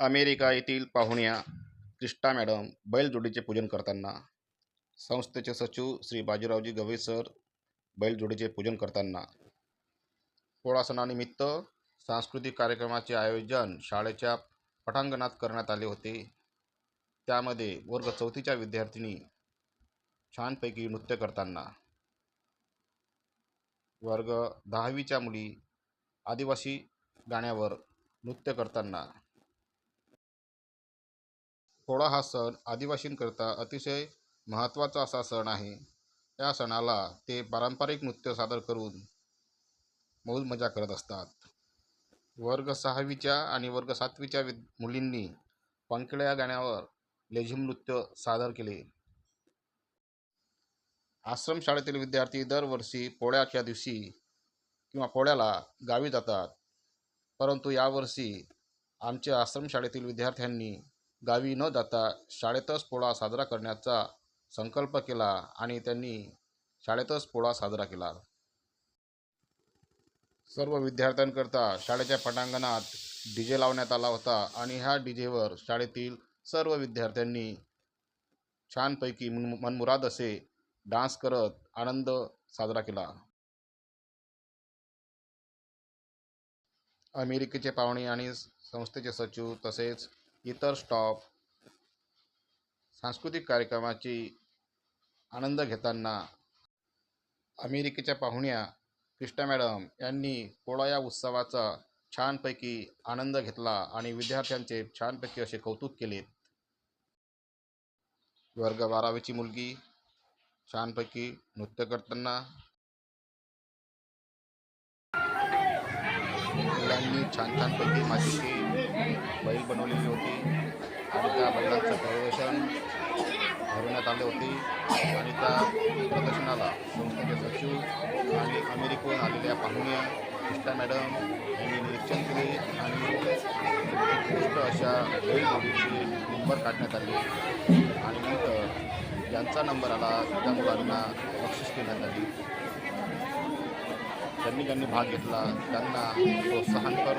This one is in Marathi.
अमेरिका येथील पाहुण्या क्रिष्टा मॅडम बैलजोडीचे पूजन करताना संस्थेचे सचिव श्री बाजीरावजी गवई सर बैलजोडीचे पूजन करताना पोळा सणानिमित्त सांस्कृतिक कार्यक्रमाचे आयोजन शाळेच्या पटांगणात करण्यात आले होते. त्यामध्ये वर्ग चौथीच्या विद्यार्थिनी छानपैकी नृत्य करताना वर्ग दहावीच्या मुली आदिवासी गाण्यावर नृत्य करताना पोळा हा सण आदिवासींकरता अतिशय महत्त्वाचा असा सण आहे. या सणाला ते पारंपरिक नृत्य सादर करून मौज मजा करत असतात. वर्ग सहावीच्या आणि वर्ग सातवीच्या विद मुलींनी पंकड्या या गाण्यावर लेझिम नृत्य सादर केले. आश्रम शाळेतील विद्यार्थी दरवर्षी पोळ्याच्या दिवशी किंवा पोळ्याला गावी जातात. परंतु यावर्षी आमच्या आश्रमशाळेतील विद्यार्थ्यांनी गावी न जाता शाळेतच पोळा साजरा करण्याचा संकल्प केला आणि त्यांनी शाळेतच पोळा साजरा केला. सर्व विद्यार्थ्यांकरता शाळेच्या पटांगणात डी जे लावण्यात आला होता आणि ह्या डी जेवर शाळेतील सर्व विद्यार्थ्यांनी छानपैकी मन मनमुराद असे डान्स करत आनंद साजरा केला. अमेरिकेचे पाहुणे आणि संस्थेचे सचिव तसेच इतर स्टॉप सांस्कृतिक कार्यक्रमाची आनंद घेताना अमेरिकेच्या पाहुण्या कृष्णा मॅडम यांनी पोळा या उत्सवाचा छानपैकी आनंद घेतला आणि विद्यार्थ्यांचे छानपैकी असे कौतुक केले. वर्ग बारावीची मुलगी छानपैकी नृत्य करताना मुलांनी छान छानपैकी माझी बैल बनवलेली होती. आणि त्या बैलांचं प्रदर्शन भरवण्यात आले होते. आणि त्या प्रदर्शनाला संस्थेचे सचिव आणि अमेरिकेहून आलेल्या पाहुण्या क्रिस्टा मॅडम यांनी निरीक्षण केले. आणि उत्कृष्ट अशा बैलजोडीचे नंबर काढण्यात आले. आणि नंतर ज्यांचा नंबर आला. त्या मुलांना बक्षीस देण्यात आली. त्यांनी ज्यांनी भाग घेतला त्यांना प्रोत्साहनपर